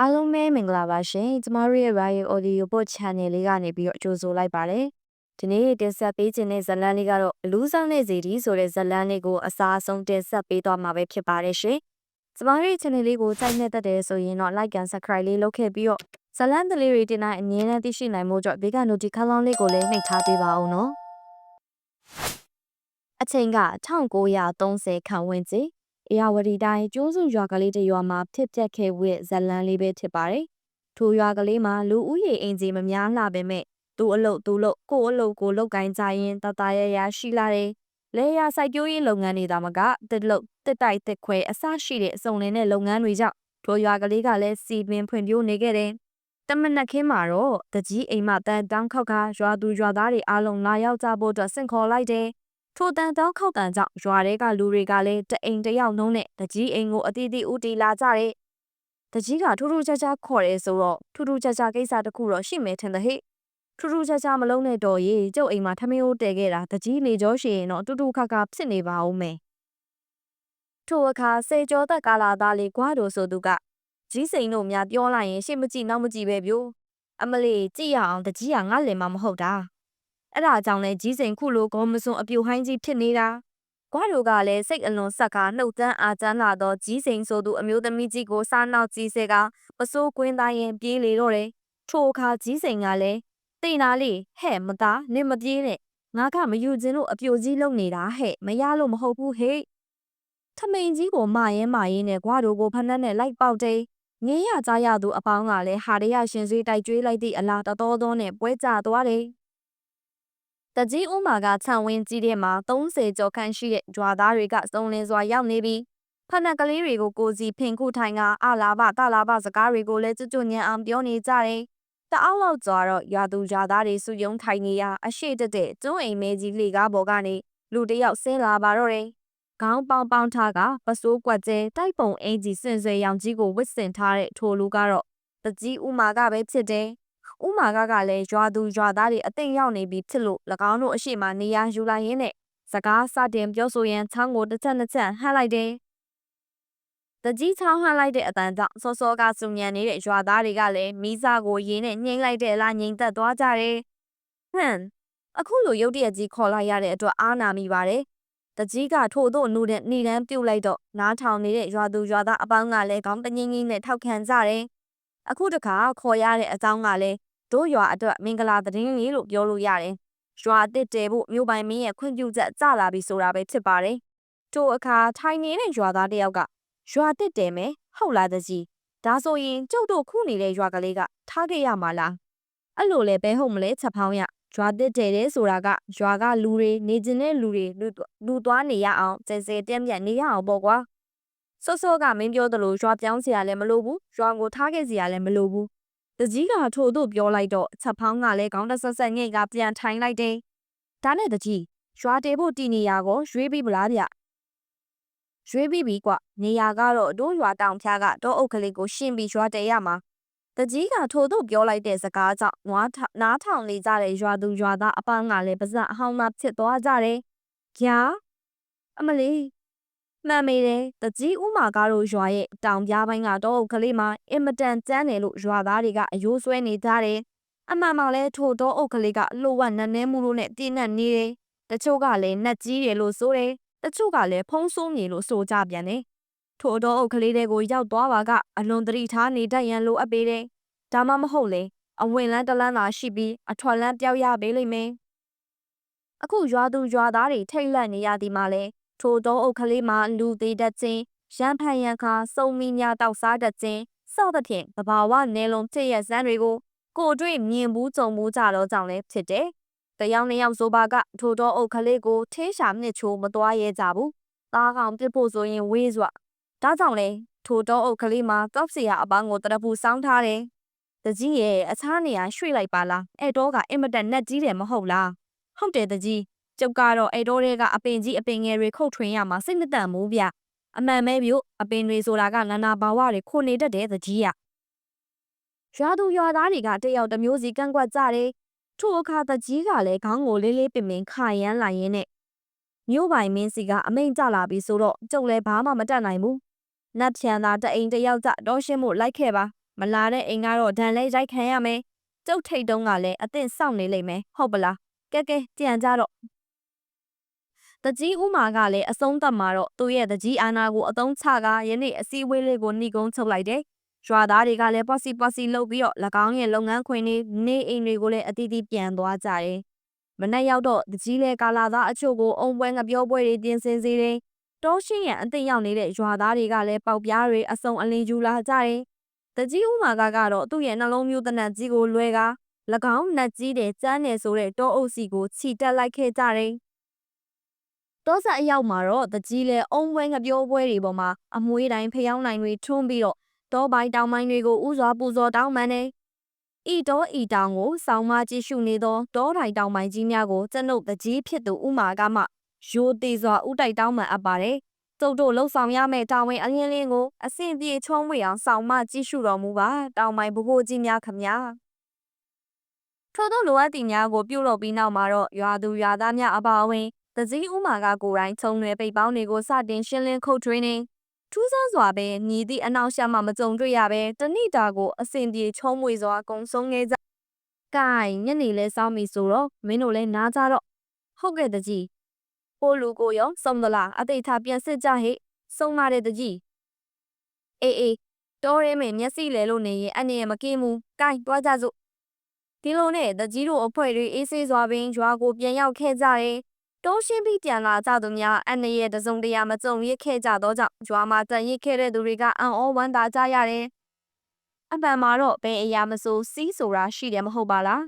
အားလုံးပဲမင်္ဂလာပါရှင်ကျမတို့ရဲ့ Royal Audio Book Channel လေးကနေပြီးတော့ကြိုဆိုလိုက်ပါတယ်ဒီနေ့တင်ဆက်ပေးခြင်းတဲ့ဇာတ်လမ်းလေးကတော့အလူးဆောင်တဲ့ဇေဒီဆိုတဲ့ဇာတ်လမ်းလေးကိုအစားအဆုံးတင်ဆက်ပေးသွားမှာပဲဖြစ်ပါတယ်ရှင်ကျမတို့ရဲ့ channel လေးကိုစိုက်နေတတ်တယ်ဆိုရင်တော့ like and subscribe လေးလုပ်ခဲ့ပြီးတော့ဇာတ်လမ်းတလေးတွေတင်တိုင်းအမြဲတမ်းသိရှိနိုင်မှုကြောင့်ဘေးက notification လေးကိုလည်းနှိပ်ထားပေးပါအောင်နော်အချိန်က1930ခန့်ဝန်းကျင် အေယာဝတီတိုင်းကျိုးစုရွာကလေးတစ်ရွာမှာဖြစ်ပျက်ခဲ့ဝဲဇလန်းလေးပဲဖြစ်ပါတယ်။ထိုရွာကလေးမှာလူဦးရေအင်ဂျီမများလာပေမဲ့သူ့အလုပ်သူ့လုပ်ကို့အလုပ်ကိုလုပ်ကိုင်းကြရင်တတရရရှိလာတယ်။လေယာစိုက်ပျိုးရေးလုပ်ငန်းတွေသာမကတစ်လုပ်တစ်တိုက်တစ်ခွဲအစရှိတဲ့အစုံလင်းတဲ့လုပ်ငန်းတွေကြောင့်ထိုရွာကလေးကလည်းစီပင်ဖွံ့ဖြိုးနေခဲ့တယ်။တမနက်ခင်းမှာတော့တကြီးအိမ်မတန်တောင်းခောက်ကရွာသူရွာသားတွေအားလုံးလာရောက်ကြဖို့အတွက်ဆင့်ခေါ်လိုက်တယ်။ ထိုတန်တောင်းခောက်တန်ကြောင့်ရွာတွေကလူတွေကလည်းတအိမ်တယောက်နှုံးနဲ့တကြီးအိမ်ကိုအတီးတီးဦးတီလာကြတဲ့တကြီးကထူးထူးခြားခြားခေါ်ရဲဆိုတော့ထူးထူးခြားခြားကိစ္စတစ်ခုတော့ရှိမယ်ထင်တဲ့ဟဲ့ထူးထူးခြားခြားမလုံးနဲ့တော့ရေကျုပ်အိမ်မှာထမင်းအိုးတဲခဲ့တာတကြီးနေကြောရှိရင်တော့တူတူခါခါဖြစ်နေပါဦးမယ်ထိုအခါစေကျော်သက်ကာလာသားလေးကွာတို့ဆိုသူကကြီးစိန်တို့များပြောလိုက်ရင်ရှေ့မကြည့်နောက်မကြည့်ပဲပြိုအမလေးကြည့်ရအောင်တကြီးကငါလင်မမဟုတ်တာ အဲ့ဒါကြောင့်လဲကြီးစိန်ခုလိုဂေါမစွန်အပြိုဟိုင်းကြီးဖြစ်နေတာကွာတို့ကလည်းစိတ်အလွန်ဆက်ကားနှုတ်တန်းအားကျန်းလာသောကြီးစိန်ဆိုသူအမျိုးသမီးကြီးကိုစားနောက်ကြီးစဲကပစိုးကွင်းသားရင်ပြေးလေတော့တယ်ထိုအခါကြီးစိန်ကလည်းတိတ်နာလေးဟဲ့မသားနင်မပြေးနဲ့ငါကမယူခြင်းလို့အပြိုကြီးလုံနေတာဟဲ့မရလို့မဟုတ်ဘူးဟဲ့ထမိန်ကြီးကိုမရဲမရဲနဲ့ကွာတို့ကိုဖက်နှက်နဲ့လိုက်ပေါက်တယ်ငင်းရကြရသူအပေါင်းကလည်းဟာရရရှင်စေးတိုက်ကျွေးလိုက်သည့်အလားတတော်တော်နဲ့ပွဲကြသွားတယ် တကြီးဦးမာကခြံဝင်းကြီးထဲမှာ30ကျော်ခန့်ရှိတဲ့ဂျွာသားတွေကစုံလင်စွာရောက်နေပြီးဖနက်ကလေးတွေကိုကိုစီဖင်ခုထိုင်ကအလားဘတလားဘစကားတွေကိုလည်းကျွတ်ကျွညံအောင်ပြောနေကြတယ်။တအောက်လောက်ကျတော့ရွာသူရွာသားတွေစုယုံထိုင်နေရအရှိတက်တဲ့ကျွန်းအိမ်မဲကြီးလေကားပေါ်ကနေလူတယောက်ဆင်းလာပါတော့တယ်။ခေါင်းပေါင်းပေါင်းထားကပစိုးကွက်ကျဲတိုက်ပုံအင်ကြီးစင်ဆွေရောင်ကြီးကိုဝစ်စင်ထားတဲ့ထိုလူကတော့တကြီးဦးမာကပဲဖြစ်တယ်။ ဥမာကကလည်းရွာသူရွာသားတွေအသိရောက်နေပြီဖြစ်လို့၎င်းတို့အရှိမနေရယူလိုက်ရင်းနဲ့စကားစတင်ပြောဆိုရန်ချောင်းကိုတစ်ချက်နှစ်ချက်ဟန့်လိုက်တယ်။တကြီးချောင်းဟန့်လိုက်တဲ့အတန်ကြောင့်စောစောကစုံညံနေတဲ့ရွာသားတွေကလည်းမိစားကိုရင်းနဲ့ညှိလိုက်တဲ့အလားငိမ်သက်သွားကြတယ်။ဟမ်အခုလိုရုတ်တရက်ကြီးခေါ်လိုက်ရတဲ့အတွက်အားနာမိပါတယ်။တကြီးကထို့သို့နူတဲ့နေတန်းပြုတ်လိုက်တော့နားထောင်နေတဲ့ရွာသူရွာသားအပေါင်းကလည်းခေါင်းတငင်းငင်းနဲ့ထောက်ခံကြတယ်။ အခုတခါခေါ်ရတဲ့အကြောင်းကလည်းတို့ရွာအတွက်မင်္ဂလာသတင်းလေးလို့ပြောလို့ရတယ်။ရွာအစ်စ်တဲဖို့မြို့ပိုင်မင်းရဲ့ခွင့်ပြုချက်ကြလာပြီဆိုတာပဲဖြစ်ပါတယ်။တို့အခါထိုင်နေတဲ့ရွာသားတယောက်ကရွာတစ်တဲမယ်ဟုတ်လားတကြီးဒါဆိုရင်ကျုပ်တို့ခုနေတဲ့ရွာကလေးကထားခဲ့ရမှာလားအဲ့လိုလဲဘဲဟုတ်မလဲချက်ဖောင်းရရွာတစ်တဲတဲ့ဆိုတာကရွာကလူတွေနေကျင်တဲ့လူတွေလူသွားနေရအောင်ကျဲကျဲတမ်းပြတ်နေရအောင်ပေါ့ကွာ စောစောကမင်းပြောသလိုရွာပြောင်းစရာလည်းမလိုဘူးရွာကိုထားခဲ့စရာလည်းမလိုဘူးတကြီးကထို့သို့ပြောလိုက်တော့ချက်ဖောင်းကလည်းခေါင်းတဆက်ဆက်ငိတ်ကပြန်ထိုင်လိုက်တယ်။ဒါနဲ့တကြီးရွာတေဖို့တီနေရကိုရွေးပြီးပလားဗျ။ရွေးပြီးပြီကွနေရကတော့တို့ရွာတောင်ဖျားကတော့အုပ်ကလေးကိုရှင်းပြီးရွာတေရမှာ။တကြီးကထို့သို့ပြောလိုက်တဲ့စကားကြောင့်နွားနားထောင်နေကြတဲ့ရွာသူရွာသားအပန်းကလည်းပါဇက်အဟောင်းမှဖြစ်သွားကြတယ်။ကြာအမလေး မှန်မေတယ်တကြီးဦးမာကားတို့ရွာရဲ့တောင်ပြားပိုင်းကတော့အုပ်ကလေးမှာအင်မတန်ကျန်းတယ်လို့ရွာသားတွေကအယိုးဆွဲနေကြတယ်အမှန်မှန်လဲထို့တော့အုပ်ကလေးကလှို့ဝနက်နဲမှုလို့နဲ့ပြင်းနဲ့နေတယ်တချို့ကလည်းနှက်ကြီးတယ်လို့ဆိုတယ်တချို့ကလည်းဖုံးဆိုးနေလို့ဆိုကြပြန်တယ်ထို့တော့အုပ်ကလေးတွေကိုရောက်သွားပါကအလွန်တရိထားနေတတ်ရန်လိုအပ်ပေတယ်ဒါမှမဟုတ်လေအဝင်လန်းတလန်းသာရှိပြီးအထွက်လန်းပြောက်ရပေးလိမ့်မယ်အခုရွာသူရွာသားတွေထိတ်လန့်နေရသည်မှာလဲ ထိုတောအုပ်ကလေးမှာလူသေးတတ်ခြင်းရန်ဖန်ရန်ခါစုံမီညာတောက်စားတတ်ခြင်းစသဖြင့်သဘာဝနယ်လုံးဖြစ်ရဇန်းတွေကိုကိုတွေ့မြင်ဘူးကြုံဘူးကြတော့ကြောင့်လည်းဖြစ်တယ်။တယောက်နှစ်ယောက်ဆိုပါကထိုတောအုပ်ကလေးကိုထေးရှာမြစ်ချိုးမသွားရဲကြဘူး။သားကောင်ပြစ်ဖို့ဆိုရင်ဝေးစွာဒါကြောင့်လေထိုတောအုပ်ကလေးမှာကောက်စီယာအပန်းကိုတရပူစောင်းထားတယ်။တကြီးရဲ့အခြားနေရာရွှေ့လိုက်ပါလား။အဲ့တော့ကအင်မတန်နဲ့ကြီးတယ်မဟုတ်လား။ဟုတ်တယ်တကြီး ကျုပ်ကတော့အဲ့တော့တွေကအပင်ကြီးအပင်ငယ်တွေခုတ်ထွင်ရမှာစိတ်မတန်ဘူးဗျအမှန်ပဲဗျအပင်တွေဆိုတာကနာနာဘာဝတွေခုနေတတ်တဲ့သကြီးရရွာသူရွာသားတွေကတယောက်တစ်မျိုးစီကန့်ကွက်ကြတယ်ထို့အခါသကြီးကလည်းခေါင်းကိုလေးလေးပင်ပင်ခါရမ်းလာရင်းနဲ့မြို့ပိုင်မင်းစီကအမိန်ကြလာပြီဆိုတော့ကျုပ်လည်းဘာမှမတတ်နိုင်ဘူးနတ်ဖြန်သာတအိမ်တယောက်ကြတော့ရှင်းမို့လိုက်ခဲ့ပါမလာတဲ့အိမ်ကတော့ဒဏ်လဲရိုက်ခံရမယ်ကျုပ်ထိတ်တုံးကလည်းအသင့်စောင့်နေလိမ့်မယ်ဟုတ်ပလားကဲကဲကြံကြတော့ တကြီးဦးမာကလည်းအဆုံးသတ်မှာတော့သူ့ရဲ့တကြီးအာနာကိုအသုံးချကယနေ့အစည်းအဝေးလေးကိုနှိကုံးချုပ်လိုက်တယ်ရွာသားတွေကလည်းပေါ့စီပေါ့စီလှုပ်ပြီးတော့၎င်းရဲ့လုပ်ငန်းခွင်တွေနေအိမ်တွေကိုလည်းအတီးတီးပြန်သွားကြတယ်မနေ့ရောက်တော့တကြီးလေကာလာသားအချို့ကိုအုံပွဲငပြောပွဲတွေပြင်ဆင်စေတယ်တောရှိရန်အသိရောက်နေတဲ့ရွာသားတွေကလည်းပေါက်ပြားတွေအစုံအလင်းယူလာကြတယ်တကြီးဦးမာကကတော့သူ့ရဲ့နှလုံးမျိုးတနတ်ကြီးကိုလွဲကာ၎င်းနတ်ကြီးတဲ့ကျန်းနေဆိုတဲ့တောအုပ်စီကိုခြိတက်လိုက်ခဲ့ကြတယ် တောဆက်အရောက်မှာတော့တကြီးလဲအုံပွဲငပြောပွဲတွေပေါ်မှာအမွှေးတိုင်းဖျောင်းနိုင်တွေထွန်းပြီးတော့တောပိုင်းတောင်ပိုင်းတွေကိုဥစွာပူဇော်တောင်းပန်တယ်ဤတောဤတောင်ကိုစောင်းမကြည့်ရှုနေသောတောတိုင်တောင်ပိုင်းကြီးများကိုကျွန်ုပ်တကြီးဖြစ်သူဥမာကမှရိုသေးစွာဥတိုက်တောင်းပန်အပ်ပါတယ်ကျုပ်တို့လှုပ်ဆောင်ရမယ့်တာဝန်အရင်းလင်းကိုအဆင်ပြေချုံးဝေအောင်ဆောင်မကြည့်ရှုတော်မူပါတောင်ပိုင်းဘိုးကြီးများခမညာထို့သောလိုအပ်သည့်များကိုပြုလုပ်ပြီးနောက်မှာတော့ရွာသူရွာသားများအပါအဝင် တစည်းဥမာကကိုယ်တိုင်ခြုံရွယ်ပိတ်ပေါင်းတွေကိုစတင်ရှင်းလင်းခုတ်ထွေးနေထူးဆန်းစွာပဲညီသည့်အနောက်ရှမှမကြုံတွေ့ရပဲတဏိတာကိုအစဉ်ပြေချုံးမွေစွာကုံဆုံးခဲ့ကြ။ကဲညနေလဲစောင်းပြီဆိုတော့မင်းတို့လဲနားကြတော့ဟုတ်ကဲ့တကြီးကိုလူကိုရောစုံသလားအသိထားပြန်စစ်ကြဟိစုံလာတဲ့တကြီးအေးအေးတော်ရဲမယ်မျက်စိလဲလို့နေရင်အနေရမကင်းဘူး။ကိုင်းတွားကြစို့ဒီလိုနဲ့တကြီးတို့အဖွဲ့တွေအေးဆေးစွာပင်ရွာကိုပြန်ရောက်ခဲ့ကြတယ်။ တိုးရှင်းပြီးပြန်လာကြသူများအနရဲ့တစုံတရာမကြုံရခဲ့ကြသောကြောင့်ရွာမှာတန်ရစ်ခဲ့တဲ့သူတွေကအံ့ဩဝမ်းသာကြရတယ်။အပံမှာတော့ဘယ်အရာမဆိုစီးဆိုတာရှိတယ်မဟုတ်ပါလား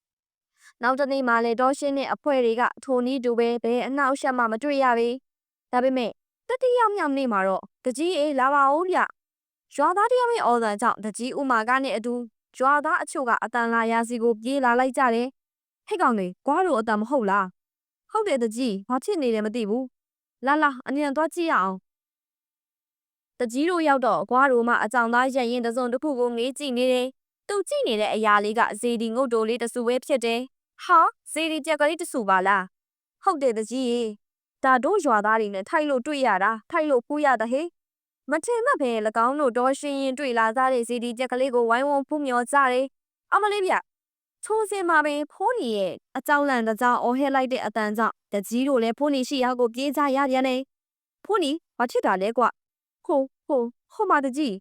။နောက်တနေ့မှလည်းတောရှင်းနဲ့အဖွဲ့တွေကထိုနည်းတူပဲဘယ်အနောက်ရှက်မှမတွေ့ရပေ။ဒါပေမဲ့တတိယမြောက်နေ့မှာတော့တကြီးအေးလာပါဦးဗျ။ရွာသားတယောက်ရဲ့အော်သံကြောင့်တကြီးဥမာကနဲ့အတူရွာသားအချို့ကအတန်လာရာစီကိုပြေးလာလိုက်ကြတယ်။ဟဲ့ကောင်လေးကွာတို့အတန်မဟုတ်လား။ ဟုတ်တယ်တကြီးဘာဖြစ်နေတယ်မသိဘူး။လာလာအမြန်သွားကြည့်ရအောင်။တကြီးတို့ရောက်တော့ကွာတို့မှအကြောင်သားရက်ရင်တစုံတစ်ခုကိုငေးကြည့်နေတယ်။သူကြည့်နေတဲ့အရာလေးကဇေဒီငုတ်တိုလေးတဆူပဲဖြစ်တယ်။ဟာဇေဒီကြက်ကလေးတဆူပါလား။ဟုတ်တယ်တကြီးရေ။ဒါတို့ရွာသားတွေနဲ့ထိုက်လို့တွေ့ရတာထိုက်လို့ပူးရတာဟေ့မထင်မှပဲ၎င်းတို့တော်ရှင်ရင်တွေ့လာကြတဲ့စီဒီကြက်ကလေးကိုဝိုင်းဝန်းဖူးမြော်ကြတယ်။အမလေးဗျ ချိုးစင်မှာပင်ဖိုးနီရဲ့အကြောင်းလန့်တကြောင်အော်ဟဲလိုက်တဲ့အတန်ကြောင့်တကြီးတို့လည်းဖိုးနီရှိရာကိုပြေးကြရပြန်နေ။ဖိုးနီဘာဖြစ်တာလဲကွ။ဟိုဟိုဟိုမှာတကြီး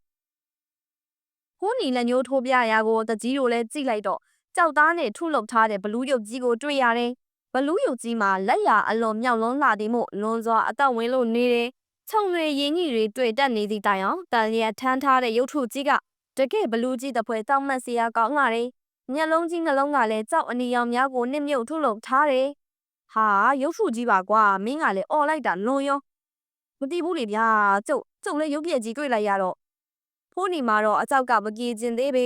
ဖိုးနီလက်ညှိုးထိုးပြရာကိုတကြီးတို့လည်းကြည့်လိုက်တော့ကြောက်သားနဲ့ထုလုပ်ထားတဲ့ဘလူးရုပ်ကြီးကိုတွေ့ရတယ်။ဘလူးရုပ်ကြီးမှာလက်ရအလွန်မြောက်လုံးလာသည်မို့လွန်စွာအသက်ဝင်လို့နေတယ်ခြုံတွေရင်းကြီးတွေတွေ့တက်နေသည့်တိုင်အောင်တန်လျက်ထမ်းထားတဲ့ရုပ်ထုကြီးကတကယ်ဘလူးကြီးတစ်ဖွဲတောက်မှတ်စရာကောင်းလာတယ်။ မျက်လုံးကြီးနှလုံးကလည်းကြောက်အနီရောင်များကိုနှစ်မြုပ်ထုတ်လုပ်ထားတယ်။ဟာရုပ်ထုကြီးပါကွာမင်းကလည်းអော်လိုက်တာလွန်ရောမတိဘူးလေဗျာကျုပ်ကျုပ်လည်းရုပ်ပြက်ကြီးတွေ့လိုက်ရတော့ဖိုးနီမှာတော့အကြောက်ကမပြေကျင်သေးပေ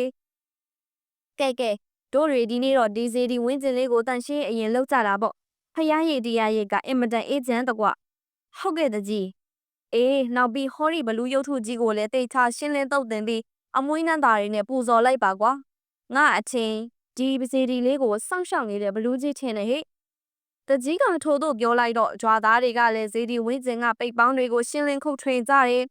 ကဲကဲတို့တွေဒီနေ့တော့ဒီစီဒီဝင်းကျင်လေးကိုတန်ရှင်းအရင်လောက်ကြတာပေါ့ဖယားရည်တရားရည်ကအင်မတန်အေးချမ်းတကွဟုတ်ကဲ့တကြီးအေးနောက်ပြီးဟောရီဘလူးရုပ်ထုကြီးကိုလည်းတိတ်ချရှင်းလင်းတုတ်တင်ပြီးအမွှေးနှံသားတွေနဲ့ပူဇော်လိုက်ပါကွာ ငါအချင်းဒီပစီဒီလေးကိုစောင့်ရှောက်နေတဲ့ဘလူးကြီးချင်းနဲ့ဟဲ့တကြီးကထိုးတို့ပြောလိုက်တော့ကြွာသားတွေကလည်းဇေဒီဝင်းကျင်ကပိတ်ပေါင်းတွေကိုရှင်းလင်းခုတ်ထွင်ကြတယ်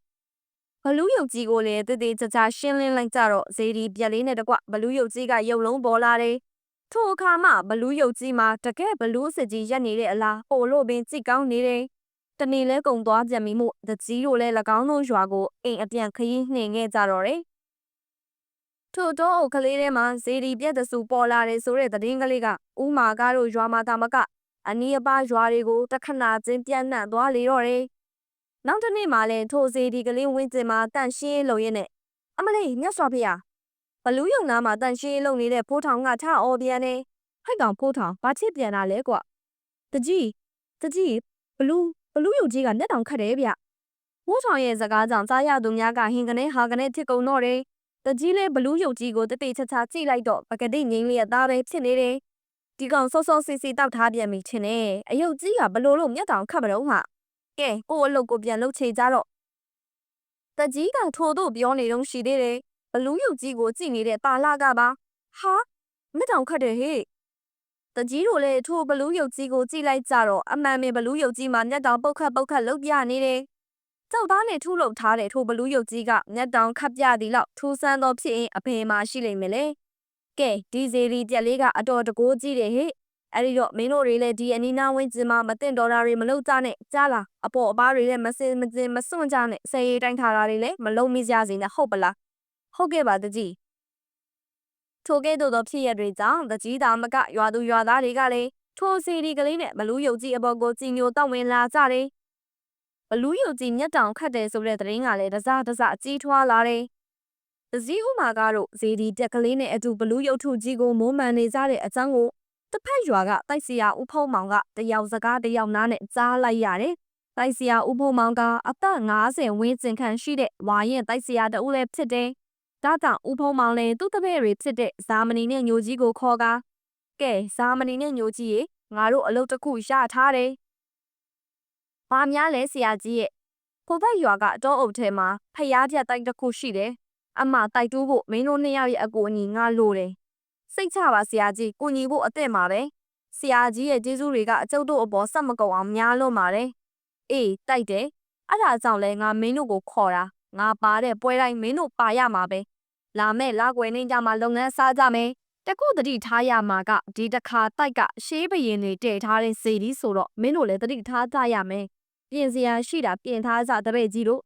ဘလူးယုတ်ကြီးကိုလည်းတည်တည်ကြကြရှင်းလင်းလိုက်ကြတော့ဇေဒီပြက်လေးနဲ့တကွဘလူးယုတ်ကြီးကရုပ်လုံးပေါ်လာတယ်ထိုအခါမှဘလူးယုတ်ကြီးမှာတကယ်ဘလူးစစ်ကြီးရက်နေတဲ့အလားပို့လို့ပင်ကြည့်ကောင်းနေတယ်တနေ့လဲကုံသွားပြန်ပြီမို့တကြီးတို့လည်း၎င်းတို့ရွာကိုအိမ်အပြန်ခရီးနှင်ခဲ့ကြတော့တယ်။ ထို့တော့အုပ်ကလေးထဲမှာဇေဒီပြက်တဆူပေါ်လာတယ်ဆိုတဲ့သတင်းကလေးကဥမာကားတို့ရွာမှာတာမကအနီးအပါးရွာတွေကိုတခဏချင်းပြန့်နှံ့သွားလေတော့တယ်။နောက်တစ်နေ့မှလည်းထိုဇေဒီကလေးဝင်းကျင်မှာတန့်ရှင်းလုံရင်းနဲ့အမလေးမြတ်စွာဘုရားဘလူးယုံနာမှာတန့်ရှင်းလုံနေတဲ့ဖိုးထောင်ကထအော်ပြန်နေဟိုက်ကောင်ဖိုးထောင်ဘာချစ်ပြန်တာလဲကွ။တကြီးတကြီးဘလူးဘလူးယုတ်ကြီးကနဲ့တောင်ခတ်တယ်ဗျ။မိုးဆောင်ရဲ့စကားကြောင့်စားရသူများကဟင်ကနေဟာကနေဖြစ်ကုန်တော့တယ်။ တကြီးလေးဘလူးယုတ်ကြီးကိုတတိချာချာကြည့်လိုက်တော့ပကတိငိမ့်လေးအသားပဲဖြစ်နေတယ်။ဒီကောင်စောစောစီစီတောက်ထားပြန်ပြီထင်တယ်။အယုတ်ကြီးကဘလို့လို့မျက်တောင်ခတ်မတော့ဟာ။ကဲကို့အလုပ်ကိုပြန်လုပ်ချေကြတော့။တကြီးကထို့တို့ပြောနေတော့ရှိသေးတယ်။ဘလူးယုတ်ကြီးကိုကြည့်နေတဲ့ပါလာကပါ။ဟာမျက်တောင်ခတ်တယ်ဟေ့တကြီးတို့လည်းထိုဘလူးရုပ်ကြီးကိုကြည့်လိုက်ကြတော့အမှန်ပဲဘလူးရုပ်ကြီးမှာမျက်တောင်ပုတ်ခတ်ပုတ်ခတ်လှုပ်ပြနေတယ်။တ ကြောက်သားနဲ့ထုလုပ်ထားတဲ့ထိုဘလူးရုပ်ကြီးကမျက်တောင်ခပ်ပြသည်လောက်ထူးဆန်းသောဖြစ်ရင်အဖေမှာရှိလိမ့်မယ်လေကဲဒီဇေရီပြက်လေးကအတော်တကိုးကြီးတယ်ဟဲ့အဲ့ဒီတော့မင်းတို့တွေလည်းဒီအနီးနားဝင်းကျင်မှာမတင်တော်တာတွေမလုပ်ကြနဲ့ကြားလားအပေါ်အပားတွေလည်းမစင်မစင်မစွန့်ကြနဲ့ဆယ်ရီတိုင်းထားတာတွေလည်းမလုံးမိကြစေနဲ့ဟုတ်ပလားဟုတ်ကဲ့ပါတကြီးထိုကဲ့သို့သောဖြစ်ရတွေကြောင့်တကြီးသားမကရွာသူရွာသားတွေကလည်းထိုစီဒီကလေးနဲ့ဘလူးယုတ်ကြီးအပေါ်ကိုကြည်ညိုတောက်ဝင်လာကြတယ် ဘလူးယုတ်ကြီးမျက်တောင်ခတ်တယ်ဆိုတဲ့သတင်းကလည်းတစတစကြီးထွားလာတယ်တစည်းဥမာကတော့ဇေဒီတက်ကလေးနဲ့အတူဘလူးရုပ်ထုကြီးကိုမိုးမှန်နေကြတဲ့အကြောင်းကိုတစ်ဖက်ရွာကတိုက်စီယာဦးဖုံးမောင်ကတယောက်စကားတယောက်နားနဲ့ကြားလိုက်ရတယ်။တိုက်စီယာဦးဖုံးမောင်ကအသက်50ဝန်းကျင်ခန့်ရှိတဲ့ဝါရင်တိုက်စီယာတဦးလည်းဖြစ်တယ်။ဒါကြောင့်ဦးဖုံးမောင်လည်းသူ့တပည့်တွေဖြစ်တဲ့ဇာမနီနဲ့ညိုကြီးကိုခေါ်ကားကဲဇာမနီနဲ့ညိုကြီးရေငါတို့အလုပ်တစ်ခုရထားတယ်။ ဘာများလဲဆရာကြီးရဲ့ဖိုဘက်ရွာကအတော်အုပ်ထဲမှာဖျားပြက်တိုက်တစ်ခုရှိတယ်။အမတိုက်တူးဖို့မင်းတို့နှစ်ယောက်ရဲ့အကူအညီငါလိုတယ်။စိတ်ချပါဆရာကြီးကိုညီဖို့အသင့်ပါပဲ။ဆရာကြီးရဲ့ကျေးဇူးတွေကအကျုပ်တို့အပေါ်ဆက်မကုန်အောင်များလို့ပါတယ်။အေးတိုက်တယ်။အဲ့ဒါကြောင့်လဲငါမင်းတို့ကိုခေါ်တာ။ငါပါတဲ့ပွဲတိုင်းမင်းတို့ပါရမှာပဲ။လာမဲ့လာကွယ်နေကြမှာလုပ်ငန်းစားကြမယ်။တခုတတိထားရမှာကဒီတစ်ခါတိုက်ကရှေးဘရင်တွေတည်ထားတဲ့စီဒီဆိုတော့မင်းတို့လည်းတတိထားကြရမယ်။ ပြင်စရာရှိတာပြင်ထားကြတဲ့ပဲကြီးတို့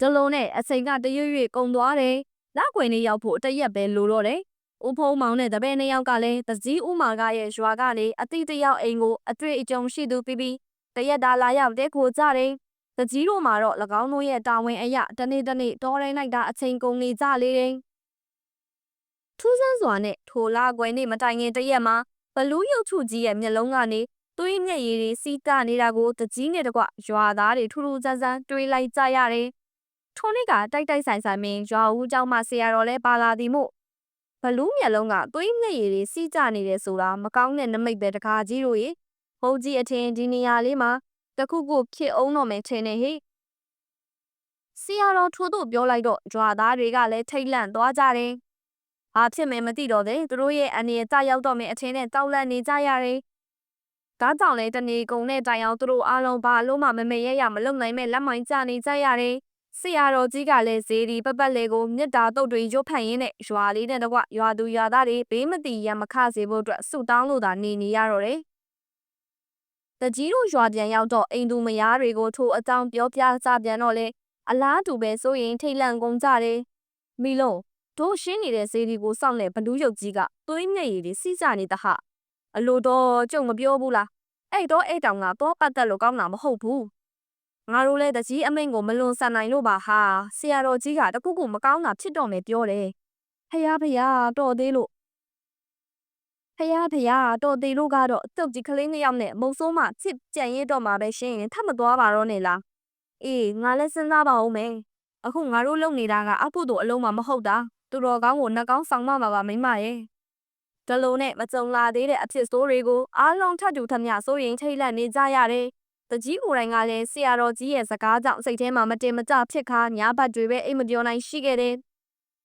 ဒလုံးနဲ့အစိန်ကတရွရွကုံသွားတယ်။လက်ကွယ်နေရောက်ဖို့တရက်ပဲလိုတော့တယ်။ဦးဖုံးမောင်နဲ့တပည့်နှစ်ယောက်ကလည်းတစည်းဦးမာကရဲ့ရွာကနေအတိတယောက်အိမ်ကိုအတွေ့အကြုံရှိသူပြီးပြီးတရက်တာလာရောက်တဲ့ခိုကြတယ်။တကြီးတို့မှာတော့၎င်းတို့ရဲ့တာဝန်အရတနေ့တနေ့တော်တိုင်းလိုက်တာအချိန်ကုန်နေကြလေတယ်။ထူးဆန်းစွာနဲ့ထိုလာကွယ်နေမတိုင်ခင်တရက်မှာဘလူးရုပ်ထုကြီးရဲ့မျက်လုံးကနေ သွေးမျက်ရည်တွေစီးတနေတာကိုတကြီးနဲ့တကွရွာသားတွေထူးထူးဆန်းဆန်းတွေးလိုက်ကြရတယ်။ထိုနေ့ကတိုက်တိုက်ဆိုင်ဆိုင်မင်းရွာဦးเจ้าမဆရာတော်လဲပါလာသည်မို့ဘလူးမျက်လုံးကသွေးမျက်ရည်တွေစီးကြနေတယ်ဆိုတာမကောင်းတဲ့နမိတ်ပဲတကားကြီးတို့ရေဟုတ်ကြီးအထင်ဒီနေရာလေးမှာတခုခုဖြစ်အောင်တော့မယ်ထင်နေဟိဆရာတော်ထို့သို့ပြောလိုက်တော့ကြွာသားတွေကလည်းထိတ်လန့်သွားကြတယ်။ဘာဖြစ်မယ်မသိတော့တဲ့သူတို့ရဲ့အနေနဲ့ကြောက်ရောက်တော့မယ်အထင်နဲ့တောက်လန့်နေကြရတယ်။ ဒါကြောင့်လဲတနေကုန်တဲ့တိုင်အောင်သူတို့အားလုံးဘာလို့မှမမေ့ရရမလုံနိုင်မဲ့လက်မိုင်းကျနေကြရတယ်။ဆရာတော်ကြီးကလည်းဇေဒီပပတ်လေကိုမြစ်တာတုတ်တွေရုပ်ဖန်ရင်းနဲ့ရွာလေးနဲ့တကွရွာသူရွာသားတွေဘေးမတိရမခစေဖို့အတွက်ဆုတောင်းလို့သာနေနေရတော့တယ်။တကြီးတို့ရွာပြန်ရောက်တော့အိမ်သူမယားတွေကိုထိုအကြောင်းပြောပြကြပြန်တော့လေအလားတူပဲဆိုရင်ထိတ်လန့်ကုန်ကြတယ်။မိလုံးတို့ရှင်းနေတဲ့ဇေဒီကိုစောင့်တဲ့ဘလူးရုပ်ကြီးကသွေးမျက်ရည်တွေစီးကြနေတဲ့ဟာ အလိုတော့ကြုံမပြောဘူးလားအဲ့တော့အဲ့တောင်ကတော့ပတ်သက်လို့ကောင်းတာမဟုတ်ဘူးငါတို့လည်းတကြီးအမိန်ကိုမလွန်ဆန်နိုင်လို့ပါဟာဆရာတော်ကြီးကတခုခုမကောင်းတာဖြစ်တော့မယ်ပြောတယ်ဖယားဖယားတော်သေးလို့ဖယားဖယားတော်သေးလို့ကတော့အတုတ်ကြီးကလေးနှစ်ယောက်နဲ့မုံဆိုးမှချစ်ကြံရတော့မှာပဲရှင်းရင်ထပ်မသွားပါတော့နဲ့လားအေးငါလည်းစဉ်းစားပါဦးမယ်အခုငါတို့လုံနေတာကအဖို့တို့အလုံးမမဟုတ်တာသူတော်ကောင်းကိုနှကောင်းဆောင်မပါပါမိမရဲ့ ဒလိုနဲ့မကြုံလာသေးတဲ့အဖြစ်ဆိုးတွေကိုအားလုံးထပ်တူထမျှစိုးရင်ထိတ်လန့်နေကြရတယ်။တကြီးကိုယ်တိုင်ကလည်းဆရာတော်ကြီးရဲ့စကားကြောင့်စိတ်ထဲမှာမတင်မကျဖြစ်ခါညာဘတ်တွေပဲအိမ်မပြောနိုင်ရှိခဲ့တယ်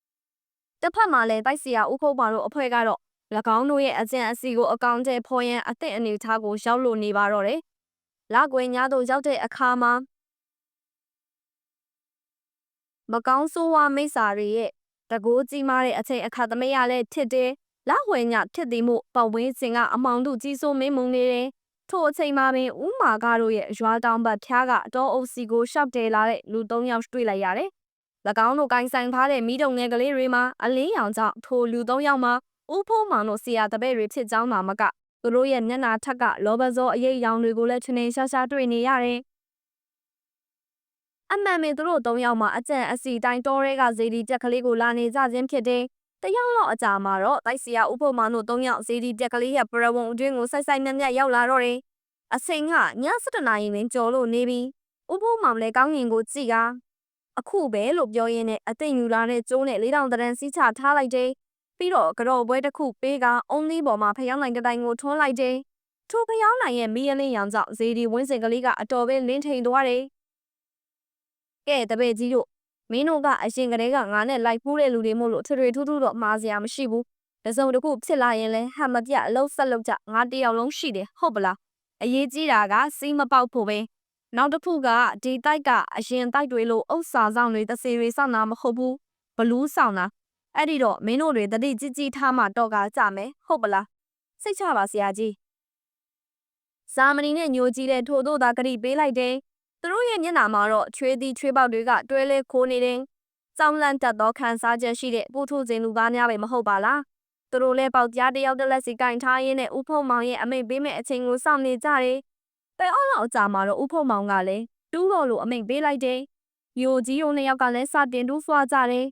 ။တစ်ဖက်မှာလည်းတိုက်ဆရာဦးခိုးပါတို့အဖွဲ့ကတော့၎င်းတို့ရဲ့အကျင့်အစီကိုအကောင့်ထဲဖော်ရန်အသင့်အနေထားကိုရောက်လို့နေပါတော့တယ်။လာကွယ်ညာတို့ရောက်တဲ့အခါမှာမကောင်းဆိုးဝါးမိစ္ဆာတွေရဲ့တကိုးကြီးမားတဲ့အချိန်အခါသမယလည်းဖြစ်တယ်။ လဝဲညဖြစ်သည်မို့ပဝင်းစင်ကအမောင်တို့ကြီးစိုးမင်းမုံနေတယ်။ထို့အချိန်မှာပင်ဦးမာကတို့ရဲ့ရွာတောင်ဘက်ဖျားကအတော်အုပ်စီကိုရှောက်တယ်လာတဲ့လူ၃ယောက်တွေ့လိုက်ရတယ်။၎င်းတို့ကင်ဆိုင်ထားတဲ့မိတုံငယ်ကလေးတွေမှာအလင်းရောင်ကြောင့်ထိုလူ၃ယောက်မှာဦးဖိုးမောင်တို့ဆရာတပည့်တွေဖြစ်ကြောင်းသာမကသူတို့ရဲ့မျက်နှာထက်ကလောဘဇောအရေးရောင်တွေကိုလည်းထင်ထင်ရှားရှားတွေ့နေရတယ်။အမှန်ပင်သူတို့၃ယောက်မှာအကြံအစီတိုင်းတောရဲကဇေဒီတက်ကလေးကိုလာနေကြခြင်းဖြစ်တယ်။ တယောက်လောက်အကြာမှာတော့တိုက်စီယာဥဖို့မောင်တို့၃ယောက်ဇေဒီတက်ကလေးရဲ့ပရဝုံအတွင်းကိုဆိုက်ဆိုက်မြတ်မြတ်ရောက်လာတော့တယ်။အချိန်ကည7နာရီပင်ကျော်လို့နေပြီ။ဥဖို့မောင်လည်းကောင်းငင်ကိုကြည့်ကအခုပဲလို့ပြောရင်းနဲ့အသိဉူလာတဲ့ကျိုးနဲ့လေးတောင်တရံစီးချထားလိုက်တယ်။ပြီးတော့ကြော်ပွဲတစ်ခုပေးကအုံးလေးပေါ်မှာဖျောင်းနိုင်တဲ့တိုင်ကိုထွန်းလိုက်တယ်။ထိုဖျောင်းနိုင်ရဲ့မီးရလင်းရောင်ကြောင့်ဇေဒီဝင်းစင်ကလေးကအတော်ပဲလင်းထိန်သွားတယ်။ကဲတပည့်ကြီးတို့ မင်းတို့ကအရင်ကတည်းကငါနဲ့လိုက်ပူးတဲ့လူတွေမို့လို့ထွေထွေထူးထူးတော့မှားစရာမရှိဘူးတစုံတစ်ခုဖြစ်လာရင်လဲဟန်မပြအလုံးဆက်လုပ်ကြငါတယောက်လုံးရှိတယ်ဟုတ်ပလားအရေးကြီးတာကစီးမပေါက်ဖို့ပဲနောက်တစ်ခုကဒီတိုက်ကအရင်တိုက်တွေလို့ဥစ္စာဆောင်တွေတစေတွေစောင့်တာမဟုတ်ဘူးဘလူးဆောင်တာအဲ့ဒီတော့မင်းတို့တွေတတိကြီးကြီးထားမှတော့ကကြမယ်ဟုတ်ပလားစိတ်ချပါဆရာကြီးဇာမနီနဲ့ညိုကြီးတဲ့ထို့တို့သာဂရိပေးလိုက်တယ် သူတို့ရဲ့မျက်နှာမှာတော့ချွေးသည်ချွေးပေါက်တွေကတွဲလဲခိုးနေတယ်စောင်းလန့်တက်သောခံစားချက်ရှိတဲ့ပူထုစဉ်လူသားများပဲမဟုတ်ပါလားသူတို့လည်းပေါက်ကြားတစ်ယောက်တစ်လက်စီကင်ထားရင်းနဲ့ဦးဖုံမောင်ရဲ့အမိတ်ပေးမဲ့အချိန်ကိုစောင့်နေကြတယ်ပဲအောင်လောက်အကြာမှာတော့ဦးဖုံမောင်ကလည်းတူးတော်လိုအမိတ်ပေးလိုက်တယ်ညိုကြီးတို့နှစ်ယောက်ကလည်းစတင်တူးဆွာကြတယ်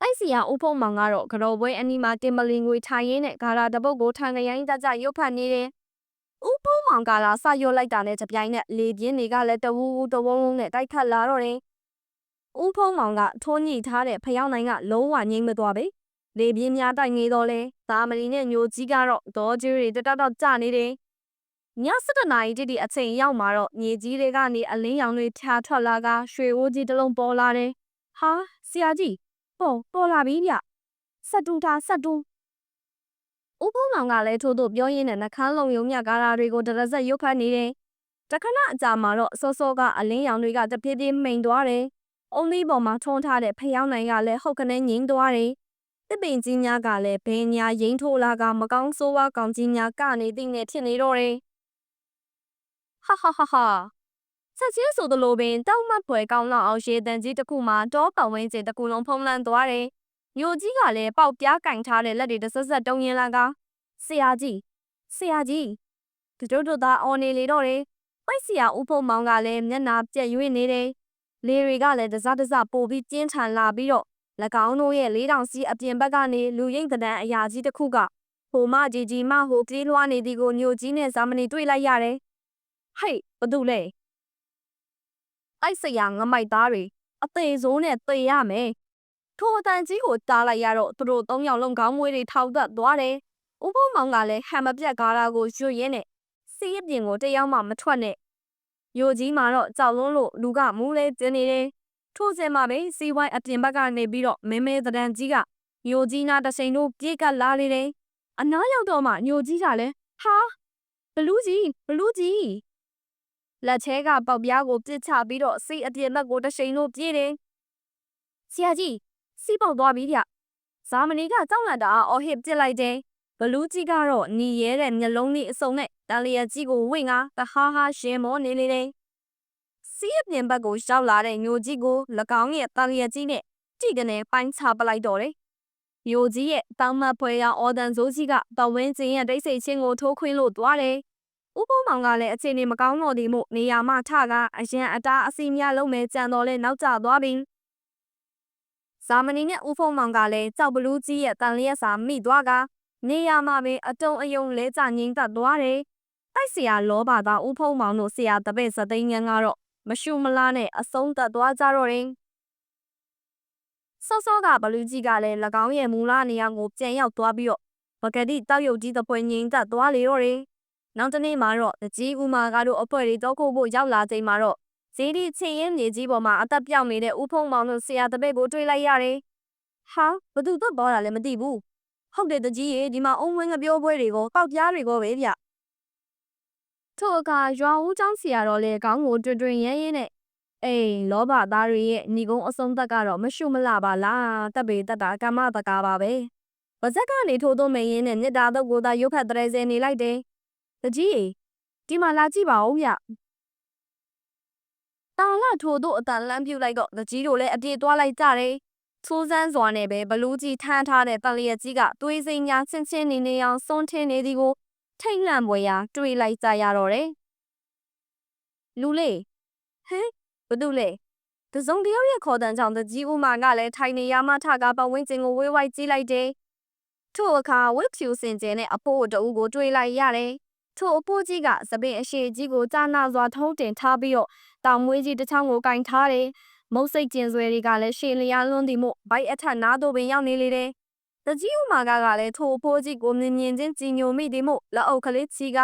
တိုက်စီယာဦးဖုံမောင်ကတော့ကတော်ပွဲအနီးမှာတင်မလီငွေထိုင်ရင်းနဲ့ဂါရာတပုတ်ကိုထန်ကရိုင်းကြကြရုပ်ဖတ်နေတယ်။ ဦးဖုံမောင်ကလာစရွတ်လိုက်တာနဲ့တပြိုင်နက်လေပြင်းတွေကလည်းတဝူးဝူးတဝုံးဝုံးနဲ့တိုက်ခတ်လာတော့တယ်။ဦးဖုံမောင်ကထိုးညှိထားတဲ့ဖျောင်းနိုင်ကလုံးဝငြိမ့်မသွားပဲ။လေပြင်းများတိုက်နေတော့လဲသာမဏီနဲ့ညိုကြီးကတော့ဒေါ်ကြီးတွေတတတော့ကြနေတယ်။ည7နာရီတိတိအချိန်ရောက်မှာတော့မြေကြီးတွေကနေအလင်းရောင်တွေထာထွက်လာကရွှေဝိုးကြီးတစ်လုံးပေါ်လာတယ်။ဟာဆရာကြီးပေါ်ပေါ်လာပြီဗျ။ဆက်တူတာဆက်တူ ဦးဖုံးမောင်ကလည်းထို့သို့ပြောရင်းနဲ့နှခမ်းလုံးယုံမြကားရာတွေကိုတရဇက်ရုပ်ခတ်နေတယ်။တခဏအကြာမှာတော့စောစောကအလင်းရောင်တွေကတပြေးပြေးမိန်သွားတယ်။အုံးလေးပေါ်မှာထွန်းထားတဲ့ဖျောင်းနိုင်ကလည်းဟုတ်ကနေငိမ့်သွားတယ်။တစ်ပင်ကြီးများကလည်းဘဲညာရိမ့်ထိုးလာကမကောင်းဆိုးဝါးကောင်ကြီးများကနေသိနေဖြစ်နေတော့တယ်။ဟာဟာဟာဟာဆက်ချင်းဆိုသလိုပင်တောက်မတ်ဖွယ်ကောင်းလောက်အောင်ရေတန်ကြီးတစ်ခုမှာတောပတ်ဝင်းကျင်တစ်ခုလုံးဖုံးလန်းသွားတယ်။ ညိုကြီးကလည်းပေါက်ပြားကင်ထားတဲ့လက်တွေတစ်ဆက်ဆက်တုံးရင်လာကဆရာကြီးဆရာကြီးသူတို့တို့သာအော်နေလေတော့တယ်။ပိုက်ဆရာဦးဖုံမောင်ကလည်းမျက်နာပြက်ရွေ့နေတယ်။လေတွေကလည်းတစတစပိုပြီးပြင်းထန်လာပြီးတော့၎င်းတို့ရဲ့လေးတောင်စီးအပြင်ဘက်ကနေလူရိတ်တဲ့အရာကြီးတစ်ခုကဟိုမကြီးကြီးမဟိုပြေးလွှားနေသည်ကိုညိုကြီးနဲ့ဇာမနီတွေ့လိုက်ရတယ်။ဟေးဘာတူလဲ။အိုက်ဆရာငမိုက်သားတွေအသေးစိုးနဲ့သေရမယ်။ ထိုအတန်ကြီးကိုတားလိုက်ရတော့သူတို့သုံးယောက်လုံးခေါင်းမွေးတွေထောက်သက်သွားတယ်။ဦးဖို့မောင်ကလည်းဟမ်မပြက်ကားလာကိုရွတ်ရင်းနဲ့စီးအပြင်ကိုတယောက်မှမထွက်နဲ့။ယိုကြီးမှာတော့ကြောက်လွန်းလို့လူကမူးလဲကျင်းနေတယ်။ထို့စင်မှာပဲစီဝိုင်းအပြင်ဘက်ကနေပြီးတော့မင်းမဲတန်ကြီးကညိုကြီးနာတစိန်တို့ပြေးကပ်လာလေတယ်။အနားရောက်တော့မှညိုကြီးကလည်းဟာဘလူးကြီးဘလူးကြီးလက်ချဲကပေါက်ပြားကိုပြစ်ချပြီးတော့စီအပြင်ဘက်ကိုတရှိန်လို့ပြေးတယ်။ဆရာကြီး စီးပေါက်သွားပြီဗျ။ဇာမနီကကြောက်လန့်တာအော်ဟစ်ပြစ်လိုက်တယ်။ဘလူးကြီးကတော့ညီရဲတဲ့မျက်လုံးလေးအစုံနဲ့တန်လျက်ကြီးကိုဝင့်ကတဟားဟားရှင်မောနေလေတယ်။စီးအပြင်ဘက်ကိုရောက်လာတဲ့ညိုကြီးကို၎င်းရဲ့တန်လျက်ကြီးနဲ့ကြည့်ကနေပိုင်းချပလိုက်တော့တယ်။ညိုကြီးရဲ့တောင်းမဖွဲရအော်ဒန်ဇိုးကြီးကပဝင်းကျင်းရဲ့တိတ်ဆိတ်ချင်းကိုထိုးခွင်းလို့သွားတယ်။ဥပုံမောင်ကလည်းအခြေအနေမကောင်းတော့သည်မို့နေရာမှထကအရန်အတားအစီများလုံးမဲ့ကြံတော်လဲနောက်ကျသွားပြီ။ ဇာမနီနဲ့ဦးဖုံမောင်ကလည်းကြောက်ဘလူးကြီးရဲ့တန်လျက်စာမိသွားကနေရာမှာပင်အတုံအယုံလဲကျငိမ့်သက်သွားတယ်။တိုက်ဆရာလောပါသားဦးဖုံမောင်တို့ဆရာတပည့်စသိန်းငန်းကတော့မရှုမလားနဲ့အဆုံးသက်သွားကြတော့တယ်။စောစောကဘလူးကြီးကလည်း၎င်းရဲ့မူလနေရာကိုပြန်ရောက်သွားပြီးတော့ပကတိတောက်ရုပ်ကြီးသပွင့်ငိမ့်သက်သွားလေတော့တယ်။နောက်တနေ့မှာတော့တကြီးဦးမာကတို့အဖွဲ့တွေတောခုဖို့ရောက်လာချိန်မှာတော့ ဇီဒီချင်းရင်မြေကြီးပေါ်မှာအသက်ပြောက်နေတဲ့ဦးဖုံမောင်တို့ဆရာတပည့်ကိုတွေ့လိုက်ရတယ်။ဟာဘသူတော့ပေါ်တာလည်းမသိဘူး။ဟုတ်တယ်တကြီးရေဒီမှာအုံဝင်းငပြောပွဲတွေကိုပေါက်ပြားတွေကိုပဲဗျ။ထို့အခါရွာဦးကျောင်းဆရာတော်လည်းခေါင်းကိုတွင်တွင်ရမ်းရင်းနဲ့အေးလောဘသားတွေရဲ့ညီကုန်းအဆုံးသက်ကတော့မရှုမလှပါလားတပ်ပေတတ်တာကမ္မတကားပါပဲ။ဗဇက်ကနေထိုးသွင်းမင်းနဲ့မြစ်တာတော့ကိုသာရုပ်ဖက်တရေစဲနေလိုက်တယ်။တကြီးရေဒီမှာလာကြည့်ပါဦးဗျ။ တောင်လာထိုးတို့အတန်လန်းပြူလိုက်တော့တကြီးတို့လည်းအပြေးသွားလိုက်ကြတယ်။သိုးစမ်းစွာနဲ့ပဲဘလူးကြီးထမ်းထားတဲ့တန်လျက်ကြီးကသွေးစိမ်းများချင်းချင်းနေနေအောင်စွန်းထင်းနေသည်ကိုထိတ်လန့်ပွဲရာတွေ့လိုက်ကြရတော့တယ်။လူလေးဟမ်ဘာတူလဲတစုံတယောက်ရဲ့ခေါ်တန်ကြောင့်တကြီးဦးမာကလည်းထိုင်နေရမှထကပတ်ဝန်းကျင်ကိုဝေးဝိုက်ကြည့်လိုက်တယ်။ထို့အခါဝက်ဖြူစင်ကျဲနဲ့အဖိုးတအူးကိုတွေ့လိုက်ရတယ်။ထို့အဖိုးကြီးကသပင်အရှိကြီးကိုကြာနာစွာထုံးတင်ထားပြီးတော့ တောင်မွေးကြီးတစ်ချောင်းကိုကင်ထားတယ်။မုတ်စိတ်ကျင်ဆွဲတွေကလည်းရှေလျားလွန်းသည်မို့ဘိုက်အထက်နားသို့ပင်ရောက်နေလေတယ်။တကြီးဦးမာကကလည်းထို့အဖိုးကြီးကိုမြင်မြင်ချင်းကြည်ညိုမိသည်မို့လက်အုပ်ကလေးချီက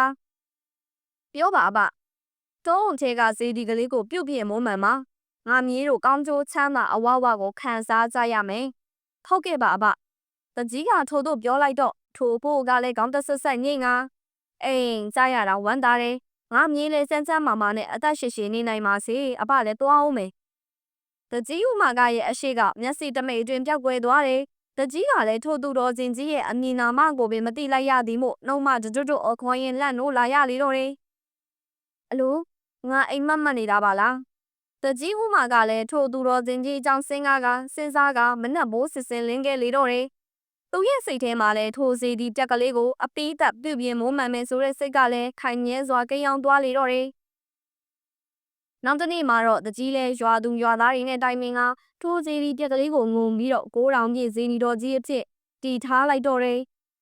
ပြောပါအဘတုံးထဲကဇေဒီကလေးကိုပြုတ်ပြင်းမုံမှန်မှာငါမြေးတို့ကောင်းကျိုးချမ်းသာအဝဝကိုခံစားကြရမယ်။ဟုတ်ကဲ့ပါအဘ။တကြီးကထို့တို့ပြောလိုက်တော့ထို့ဖို့ကလည်းကောင်းတဆဆက်ညိငါအိမ်ကြားရတာဝမ်းသာတယ် ငါမြေးလေစမ်းစမ်းမာမာနဲ့အသက်ရှည်ရှည်နေနိုင်ပါစေအဖလည်းသွားအောင်မယ်တကြီးဦးမာကရဲ့အရှိကမျက်စိတမိတ်အတွင်းပြောက်ကွယ်သွားတယ်တကြီးကလည်းထို့သူတော်စင်ကြီးရဲ့အမည်နာမကိုပင်မသိလိုက်ရသည်မို့နှုံမတွတ်တွတ်အခွန်ရင်လန့်လို့လာရလေတော့တယ်အလိုငါအိမ်မက်မက်နေတာပါလားတကြီးဦးမာကလည်းထို့သူတော်စင်ကြီးအကြောင်းစဉ်းကားကစဉ်းစားကမနှက်ဘိုးစစ်စင်လင်းခဲ့လေတော့တယ် သူရဲ့စိတ်ထဲမှာလည်းထိုစီဒီပြက်ကလေးကိုအပီးသက်ပြုပြင်မိုးမှန်မယ်ဆိုတဲ့စိတ်ကလည်းခိုင်မြဲစွာကိန်းအောင်သွားလေတော့တယ်နောက်တစ်နေ့မှာတော့တကြီးလဲရွာသူရွာသားတွေနဲ့တိုင်ပင်ကထိုစီဒီပြက်ကလေးကိုငုံပြီးတော့ကိုးတောင်ပြည့်ဇီနီတော်ကြီးအဖြစ်တီထားလိုက်တော့တယ်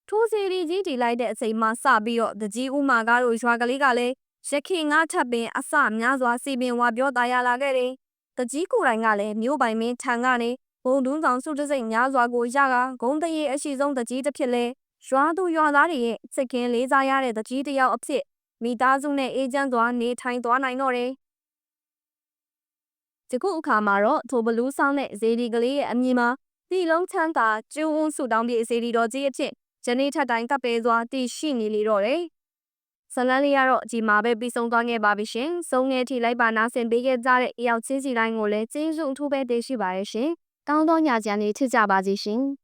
ထိုစီဒီကြီးတီလိုက်တဲ့အချိန်မှစပြီးတော့တကြီးဦးမာကားတို့ရွာကလေးကလည်းရခင်ငါထပ်ပင်အစများစွာစီပင်ဝါပြောသားရလာခဲ့တယ်တကြီးကိုယ်တိုင်ကလည်းမြို့ပိုင်မင်းထံကနေ ဘုံတွန်းဆောင်စုတစိမ့်များစွာကိုရကဂုံးတရေအရှိဆုံးတကြီးတစ်ဖြစ်လဲရွာသူရွာသားတွေရဲ့စိတ်ကင်းလေးစားရတဲ့တကြီးတစ်ယောက်အဖြစ်မိသားစုနဲ့အေးချမ်းစွာနေထိုင်သွားနိုင်တော့တယ်ဒီခုအခါမှာတော့ထိုဘလူးဆောင်တဲ့ဇေဒီကလေးရဲ့အမည်မှာဒီလုံးချမ်းသာကျူးဝန်းဆူတောင်းပြည့်ဇေဒီတော်ကြီးအဖြစ်ဂျနီထက်တိုင်းကပ်ပဲစွာတည်ရှိနေလေတော့တယ်ဇလန်းလေးကတော့ဒီမှာပဲပြီးဆုံးသွားခဲ့ပါပြီရှင်။ဆုံးငယ်ထိလိုက်ပါနာဆင်ပေးခဲ့ကြတဲ့အေယောက်ချင်းစီတိုင်းကိုလည်းကျေးဇူးအထူးပဲတင်ရှိပါရရှင်။ ကောင်းသောညချမ်းလေးချစ်ကြပါစေရှင်။